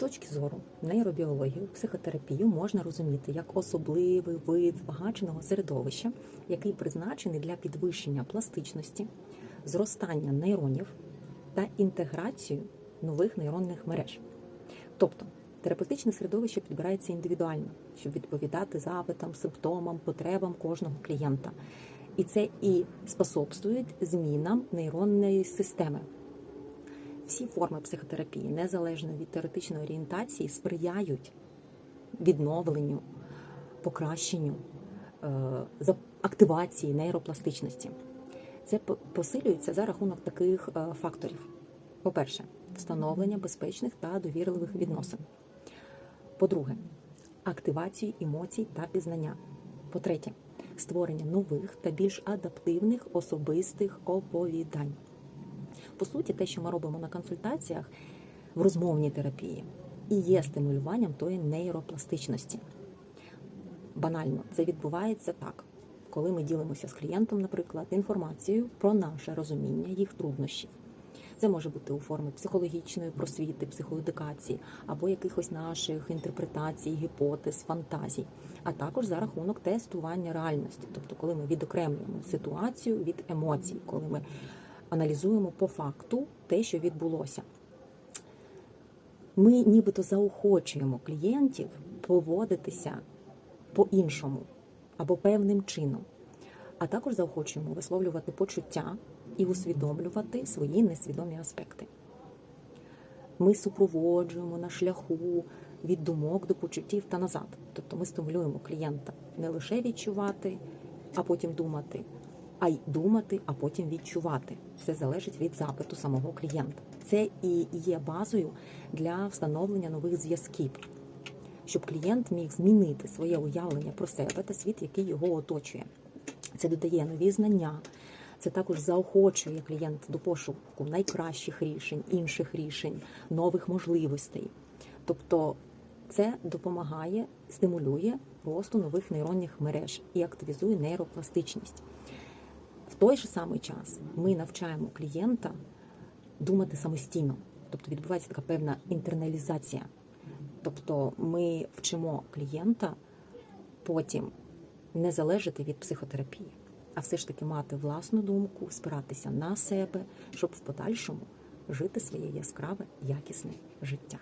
точки зору нейробіології, психотерапію можна розуміти як особливий вид збагаченого середовища, який призначений для підвищення пластичності, зростання нейронів та інтеграцію нових нейронних мереж. Тобто терапевтичне середовище підбирається індивідуально, щоб відповідати запитам, симптомам, потребам кожного клієнта. І це і способствує змінам нейронної системи. Всі форми психотерапії, незалежно від теоретичної орієнтації, сприяють відновленню, покращенню, е, активації нейропластичності. Це посилюється за рахунок таких е, факторів: по-перше, встановлення безпечних та довірливих відносин. По-друге, активацію емоцій та пізнання. По-третє, створення нових та більш адаптивних особистих оповідань. По суті, те, що ми робимо на консультаціях в розмовній терапії, і є стимулюванням тої нейропластичності. Банально, це відбувається так, коли ми ділимося з клієнтом, наприклад, інформацією про наше розуміння їх труднощів. Це може бути у формі психологічної просвіти, психоедукації або якихось наших інтерпретацій, гіпотез, фантазій, а також за рахунок тестування реальності, тобто, коли ми відокремлюємо ситуацію від емоцій, коли ми аналізуємо по факту те, що відбулося. Ми нібито заохочуємо клієнтів поводитися по-іншому або певним чином, а також заохочуємо висловлювати почуття і усвідомлювати свої несвідомі аспекти. Ми супроводжуємо на шляху від думок до почуттів та назад. Тобто ми стимулюємо клієнта не лише відчувати, а потім думати, а й думати, а потім відчувати. Все залежить від запиту самого клієнта. Це і є базою для встановлення нових зв'язків, щоб клієнт міг змінити своє уявлення про себе та світ, який його оточує. Це додає нові знання. Це також заохочує клієнт до пошуку найкращих рішень, інших рішень, нових можливостей. Тобто це допомагає, стимулює росту нових нейронних мереж і активізує нейропластичність. Той же самий час ми навчаємо клієнта думати самостійно, тобто відбувається така певна інтерналізація. Тобто ми вчимо клієнта потім не залежати від психотерапії, а все ж таки мати власну думку, спиратися на себе, щоб в подальшому жити своє яскраве, якісне життя.